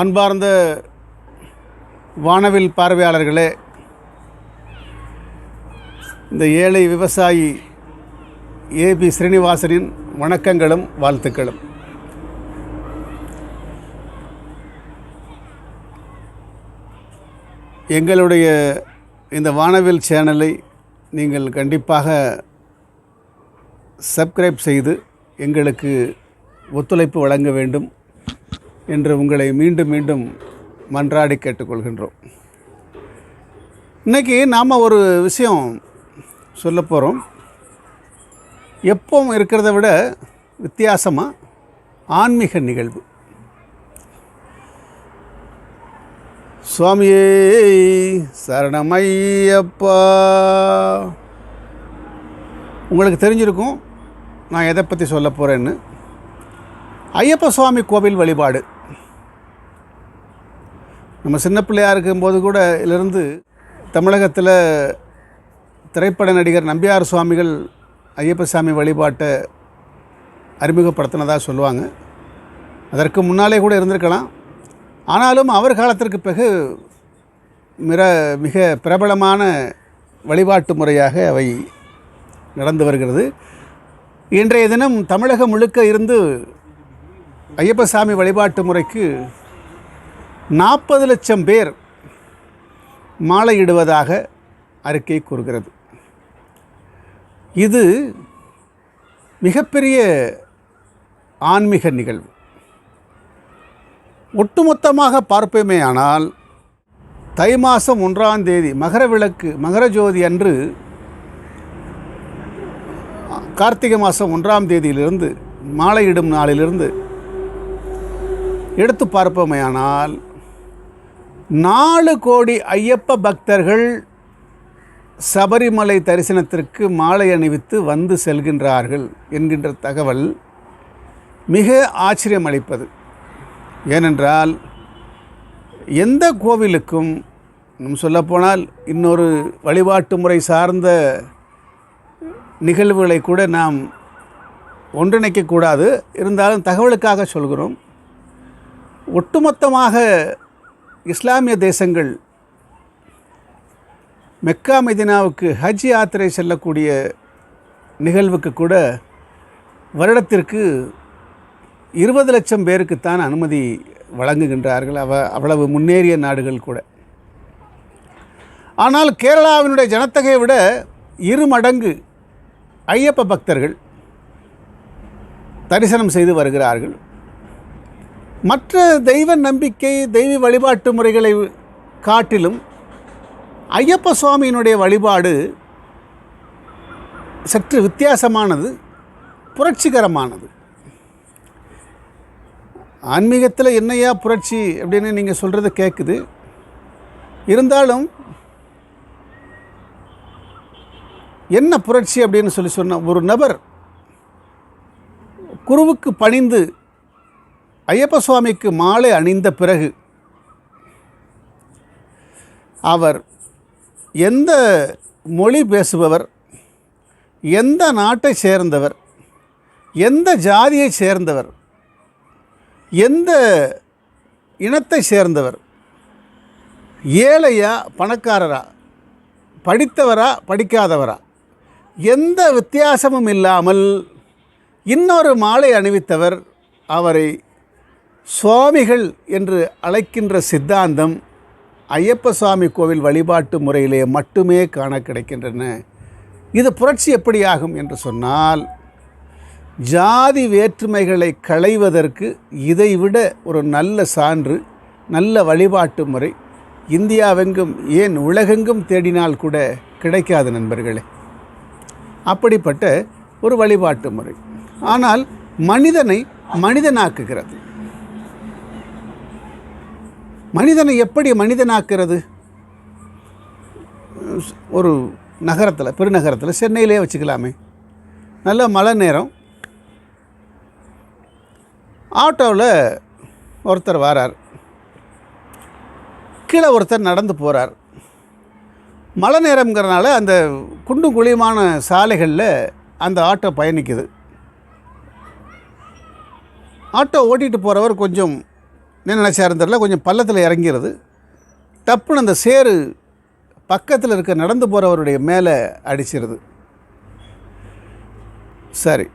அன்பார்ந்த வானவில் பார்வையாளர்களே இந்த ஏழை விவசாயி ஏபி ஸ்ரீனிவாசனின் வணக்கங்களும் வாழ்த்துக்களும். எங்களுடைய இந்த வானவில் சேனலை நீங்கள் கண்டிப்பாக சப்ஸ்கிரைப் செய்து எங்களுக்கு ஒத்துழைப்பு வழங்க வேண்டும். என்று உங்களை மீண்டும் மீண்டும் மன்றாடி கேட்டுக்கொள்கின்றோம். இன்றைக்கி நாம் ஒரு விஷயம் சொல்ல போகிறோம் எப்பவும் இருக்கிறத விட வித்தியாசமாக ஆன்மீக நிகழ்வு. சுவாமியே சரணமையப்பா. உங்களுக்கு தெரிஞ்சிருக்கும் நான் எதை பற்றி சொல்ல போகிறேன்னு ஐயப்ப சுவாமி கோவில் வழிபாடு. நம்ம சின்ன பிள்ளையாக இருக்கும்போது கூட இதிலிருந்து தமிழகத்தில் திரைப்பட நடிகர் நம்பியார் சுவாமிகள் ஐயப்ப சாமி வழிபாட்டை அறிமுகப்படுத்தினதாக சொல்லுவாங்க. அதற்கு முன்னாலே கூட இருந்திருக்கலாம். ஆனாலும் அவர் காலத்திற்கு பிறகு மிக மிக பிரபலமான வழிபாட்டு முறையாக அவை நடந்து வருகிறது. இன்றைய தினம் தமிழகம் முழுக்க இருந்து ஐயப்ப சாமி வழிபாட்டு முறைக்கு நாற்பது லட்சம் பேர் மாலையிடுவதாக அறிக்கை கூறுகிறது. இது மிகப்பெரிய ஆன்மீக நிகழ்வு. ஒட்டுமொத்தமாக பார்ப்போமே ஆனால் தை மாதம் ஒன்றாம் தேதி மகர விளக்கு மகர ஜோதி அன்று கார்த்திகை மாதம் ஒன்றாம் தேதியிலிருந்து மாலையிடும் நாளிலிருந்து எடுத்து பார்ப்போமேயானால் நாலு கோடி ஐயப்ப பக்தர்கள் சபரிமலை தரிசனத்திற்கு மாலை அணிவித்து வந்து செல்கின்றார்கள் என்கின்ற தகவல் மிக ஆச்சரியம் அளிப்பது. ஏனென்றால் எந்த கோவிலுக்கும் சொல்லப்போனால் இன்னொரு வழிபாட்டு முறை சார்ந்த நிகழ்வுகளை கூட நாம் ஒன்றிணைக்கக்கூடாது இருந்தாலும் தகவலுக்காக சொல்கிறோம். ஒட்டுமொத்தமாக இஸ்லாமிய தேசங்கள் மெக்கா மெதினாவுக்கு ஹஜ் யாத்திரை செல்லக்கூடிய நிகழ்வுக்கு கூட வருடத்திற்கு இருபது லட்சம் பேருக்குத்தான் அனுமதி வழங்குகின்றார்கள். அவ அவ்வளவு முன்னேறிய நாடுகள் கூட. ஆனால் கேரளாவினுடைய ஜனத்தொகையை விட இரு மடங்கு ஐயப்ப பக்தர்கள் தரிசனம் செய்து வருகிறார்கள். மற்ற தெய்வ நம்பிக்கை தெய்வ வழிபாட்டு முறைகளை காட்டிலும் ஐயப்ப சுவாமியினுடைய வழிபாடு சற்று வித்தியாசமானது புரட்சிகரமானது. ஆன்மீகத்தில் என்னையா புரட்சி அப்படின்னு நீங்கள் சொல்கிறது கேட்குது இருந்தாலும் என்ன புரட்சி அப்படின்னு சொல்லி சொன்னால் ஒரு நபர் குருவுக்கு பணிந்து ஐயப்ப சுவாமிக்கு மாலை அணிந்த பிறகு அவர் எந்த மொழி பேசுபவர் எந்த நாட்டை சேர்ந்தவர் எந்த ஜாதியை சேர்ந்தவர் எந்த இனத்தை சேர்ந்தவர் ஏழையா பணக்காரரா படித்தவரா படிக்காதவரா எந்த வித்தியாசமும் இல்லாமல் இன்னொரு மாலை அணிவித்தவர் அவரை சுவாமிகள் என்று அழைக்கின்ற சித்தாந்தம் ஐயப்ப சுவாமி கோவில் வழிபாட்டு முறையிலே மட்டுமே காண கிடைக்கின்றன. இது புரட்சி எப்படி ஆகும் என்று சொன்னால் ஜாதி வேற்றுமைகளை களைவதற்கு இதைவிட ஒரு நல்ல சான்று நல்ல வழிபாட்டு முறை இந்தியாவெங்கும் ஏன் உலகெங்கும் தேடினால் கூட கிடைக்காது நண்பர்களே. அப்படிப்பட்ட ஒரு வழிபாட்டு முறை. ஆனால் மனிதனை மனிதனாக்குகிறது. மனிதனை எப்படி மனிதனாக்குறது? ஒரு நகரத்தில் பெருநகரத்தில் சென்னையிலே வச்சுக்கலாமே. நல்ல மழை நேரம். ஆட்டோவில் ஒருத்தர் வரார். கீழே ஒருத்தர் நடந்து போகிறார் மழை நேரம்ங்கிறனால அந்த குண்டும் குழியுமான சாலைகளில் அந்த ஆட்டோ பயணிக்குது. ஆட்டோ ஓட்டிகிட்டு போகிறவர் கொஞ்சம் என்ன நினச்சாருன்னு தெரில கொஞ்சம் பள்ளத்தில் இறங்கிறது. டப்புன்னு அந்த சேரு பக்கத்தில் இருக்க நடந்து போகிறவருடைய மேலே அடிச்சிருது. சரி.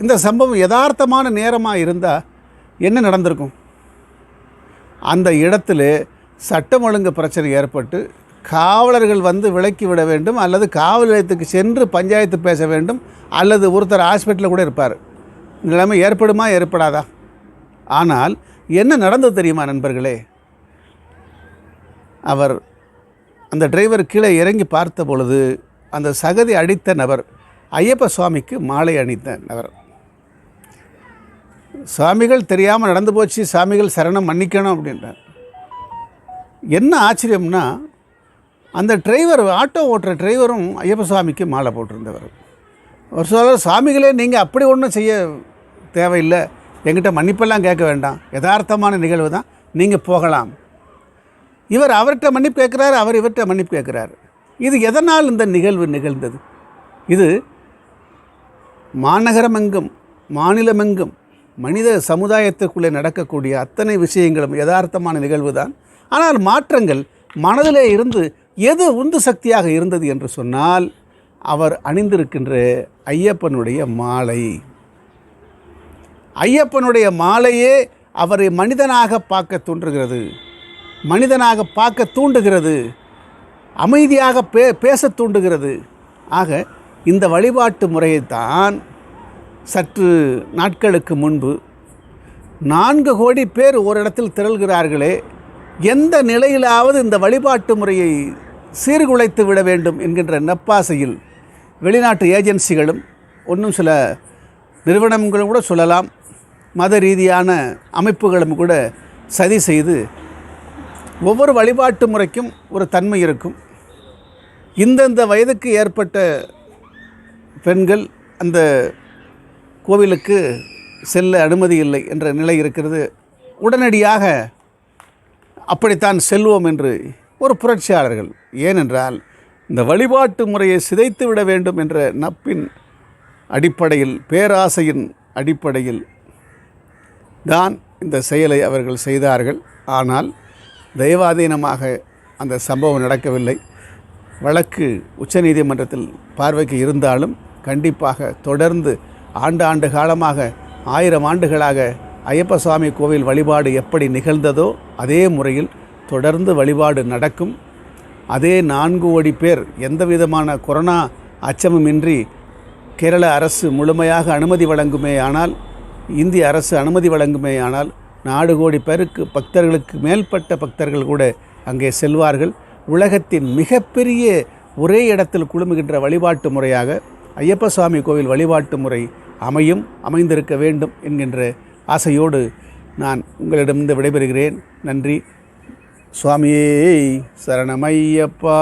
இந்த சம்பவம் யதார்த்தமான நேரமாக இருந்தால் என்ன நடந்திருக்கும்? அந்த இடத்துல சட்டம் ஒழுங்கு பிரச்சனை ஏற்பட்டு காவலர்கள் வந்து விலக்கி விட வேண்டும் அல்லது காவல் நிலையத்துக்கு சென்று பஞ்சாயத்து பேச வேண்டும் அல்லது ஒருத்தர் ஹாஸ்பிட்டலில் கூட இருப்பார். நிலைமை ஏற்படுமா? ஏற்படாதா? ஆனால் என்ன நடந்தது தெரியுமா நண்பர்களே? அவர் அந்த டிரைவர் கீழே இறங்கி பார்த்த பொழுது அந்த சகதி அடித்த நபர் ஐயப்ப சுவாமிக்கு மாலை அணித்த நபர். சாமிகள் தெரியாமல் நடந்து போச்சு சாமிகள் சரணம் மன்னிக்கணும் அப்படின்றார். என்ன ஆச்சரியம்னா அந்த டிரைவர் ஆட்டோ ஓட்டுற டிரைவரும் ஐயப்ப சுவாமிக்கு மாலை போட்டிருந்தவர். ஒரு சொல்ல சாமிகளே நீங்கள் அப்படி ஒன்றும் செய்ய தேவையில்லை எங்கிட்ட மன்னிப்பெல்லாம் கேட்க வேண்டாம். யதார்த்தமான நிகழ்வு தான். நீங்கள் போகலாம். இவர் அவர்கிட்ட மன்னிப்பு கேட்குறாரு அவர் இவர்கிட்ட மன்னிப்பு கேட்குறாரு. இது எதனால் இந்த நிகழ்வு நிகழ்ந்தது? இது மாநகரமெங்கும் மாநிலமெங்கும் மனித சமுதாயத்துக்குள்ளே நடக்கக்கூடிய அத்தனை விஷயங்களும் யதார்த்தமான நிகழ்வு தான். ஆனால் மாற்றங்கள் மனதிலே இருந்து எது உந்து சக்தியாக இருந்தது என்று சொன்னால் அவர் அணிந்திருக்கின்ற ஐயப்பனுடைய மாலை. ஐயப்பனுடைய மாலையே அவரை மனிதனாக பார்க்க தூண்டுகிறது. மனிதனாக பார்க்க தூண்டுகிறது. அமைதியாக பே பேச தூண்டுகிறது. ஆக இந்த வழிபாட்டு முறையைத்தான் சற்று நாட்களுக்கு முன்பு நான்கு கோடி பேர் ஓரிடத்தில் திரள்கிறார்களே. எந்த நிலையிலாவது இந்த வழிபாட்டு முறையை சீர்குலைத்து விட வேண்டும் என்கின்ற நப்பாசையில் வெளிநாட்டு ஏஜென்சிகளும் ஒன்றும் சில நிறுவனங்களும் கூட சொல்லலாம். மத ரீதியான அமைப்புகளும் கூட சதி செய்து ஒவ்வொரு வழிபாட்டு முறைக்கும் ஒரு தன்மை இருக்கும். இந்தந்த வயதுக்கு ஏற்பட்ட பெண்கள் அந்த கோவிலுக்கு செல்ல அனுமதி இல்லை என்ற நிலை இருக்கிறது. உடனடியாக அப்படித்தான் செல்வோம் என்று ஒரு புரட்சியாளர்கள் ஏனென்றால் இந்த வழிபாட்டு முறையை சிதைத்து விட வேண்டும் என்ற நப்பின் அடிப்படையில் பேராசையின் அடிப்படையில் தான் இந்த செயலை அவர்கள் செய்தார்கள். ஆனால் தெய்வாதீனமாக அந்த சம்பவம் நடக்கவில்லை. வழக்கு உச்சநீதிமன்றத்தில் பார்வைக்கு இருந்தாலும் கண்டிப்பாக தொடர்ந்து ஆண்டு ஆண்டு காலமாக ஆயிரம் ஆண்டுகளாக ஐயப்ப சுவாமி கோவில் வழிபாடு எப்படி நிகழ்ந்ததோ அதே முறையில் தொடர்ந்து வழிபாடு நடக்கும். அதே நான்கு கோடி பேர் எந்த விதமான கொரோனா அச்சமுமின்றி கேரள அரசு முழுமையாக அனுமதி வழங்குமே ஆனால் இந்திய அரசு அனுமதி வழங்குமே ஆனால் நாடு கோடி பேருக்கு பக்தர்களுக்கு மேல்பட்ட பக்தர்கள் கூட அங்கே செல்வார்கள். உலகத்தின் மிகப்பெரிய ஒரே இடத்தில் குழுமுகின்ற வழிபாட்டு முறையாக ஐயப்ப சுவாமி கோவில் வழிபாட்டு முறை அமையும் அமைந்திருக்க வேண்டும் என்கின்ற ஆசையோடு நான் உங்களிடமிருந்து விடைபெறுகிறேன். நன்றி. சுவாமியே சரணமையப்பா.